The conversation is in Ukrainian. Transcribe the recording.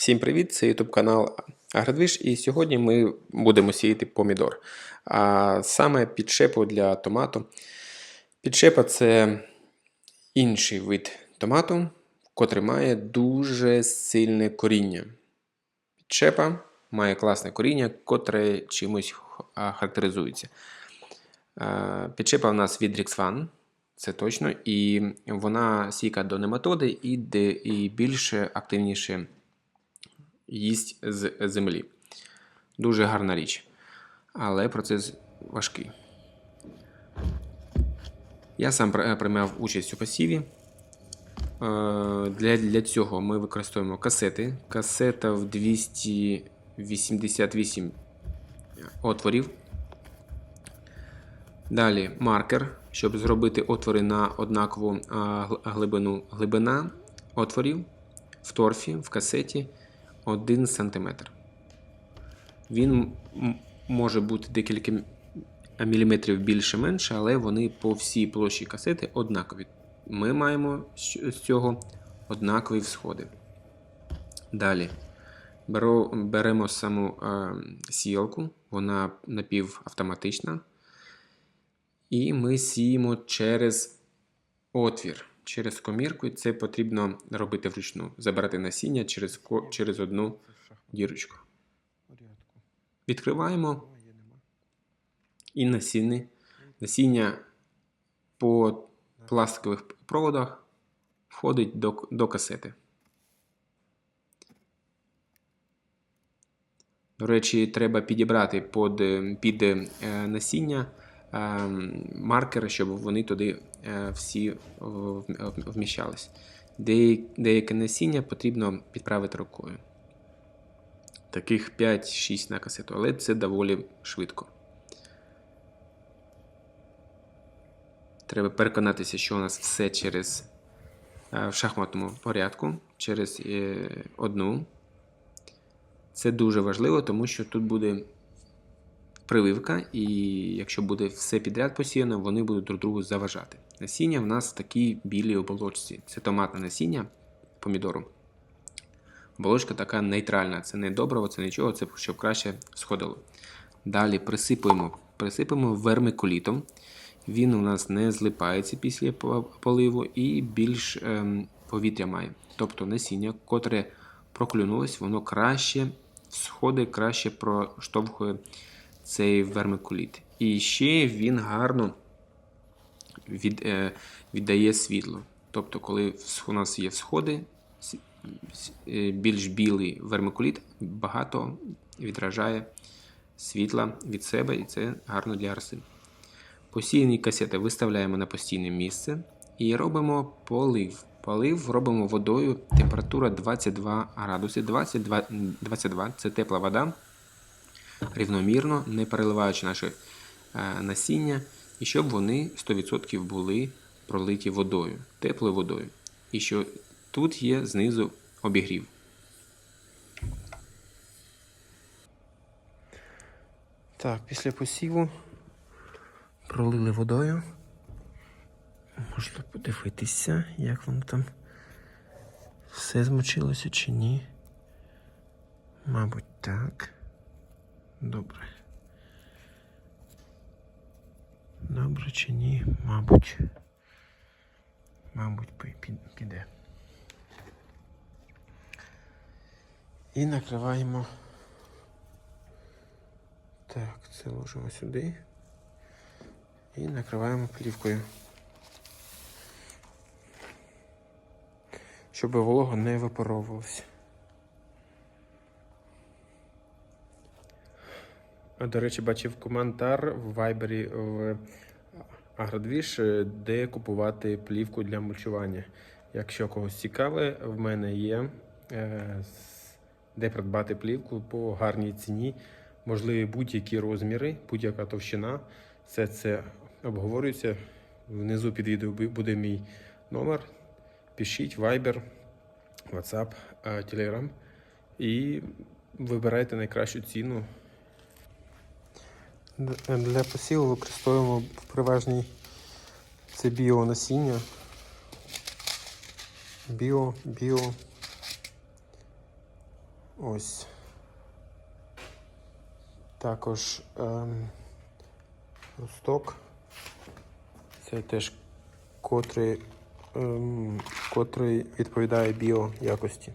Всім привіт! Це YouTube канал Агродвіж і сьогодні ми будемо сіяти помідор. А саме підшепу для томату. Підшепа це інший вид томату, котрий має дуже сильне коріння. Підшепа має класне коріння, котре чимось характеризується. Підшепа в нас від Rixvan, це точно, і вона стійка до нематоди і, де, і більше активніше їсть з землі. Дуже гарна річ. Але процес важкий. Я сам приймав участь у посіві. Е, Для, для цього ми використовуємо касети. Касета в 288 отворів. Далі маркер, щоб зробити отвори на однакову глибину. Глибина отворів в торфі, в касеті 1 см. Він може бути декілька міліметрів більше-менше, але вони по всій площі касети однакові. Ми маємо з цього однакові всходи. Далі беремо саму е, сіялку, вона напівавтоматична. І ми сіємо через отвір, через комірку. І це потрібно робити вручну. Забирати насіння через, через одну дірочку. Відкриваємо і насіння, насіння по пластикових проводах входить до, до касети. До речі, треба підібрати під, під е, насіння маркери, щоб вони туди е, всі в- вміщались. Деяке насіння потрібно підправити рукою. Таких 5-6 на касету, але це доволі швидко. Треба переконатися, що у нас все через е, в шахматному порядку, через е, одну. Це дуже важливо, тому що тут буде прививка, і якщо буде все підряд посіяно, вони будуть друг другу заважати. Насіння в нас такі білі оболочці. Це томатне насіння помідору. Оболочка така нейтральна. Це не добриво, це нічого, це щоб краще сходило. Далі присипуємо, присипуємо вермикулітом. Він у нас не злипається після поливу і більш ем, повітря має. Тобто насіння, котре проклюнулось, воно краще сходить, краще проштовхує цей вермикуліт. І ще він гарно від, е, віддає світло. Тобто, коли у нас є всходи, с- с- е, більш білий вермикуліт багато відражає світла від себе, і це гарно для рослин. Посіяні касети виставляємо на постійне місце і робимо полив. Полив робимо водою, температура 22 градуси. 22, 22 це тепла вода, рівномірно, не переливаючи наше е, насіння, і щоб вони 100% були пролиті водою, теплою водою. І що тут є знизу обігрів. Так, після посіву пролили водою. Можна подивитися, як воно там все змочилося чи ні. Мабуть, так. Добре. Добре чи ні? Мабуть. Мабуть, піде. І накриваємо. Так, це ложимо сюди. І накриваємо плівкою. Щоб волога не випаровувалася. До речі, бачив коментар в Вайбері в Агродвіж, де купувати плівку для мульчування. Якщо когось цікаве, в мене є е, де придбати плівку по гарній ціні, можливі будь-які розміри, будь-яка товщина. Все це обговорюється. Внизу під відео буде мій номер. Пишіть Viber, WhatsApp, е, Telegram і вибирайте найкращу ціну. Для посіву використовуємо в переважній це біонасіння. Біо, біо. Ось. Також ем, росток. Це теж котрий, ем, котрий відповідає біо якості.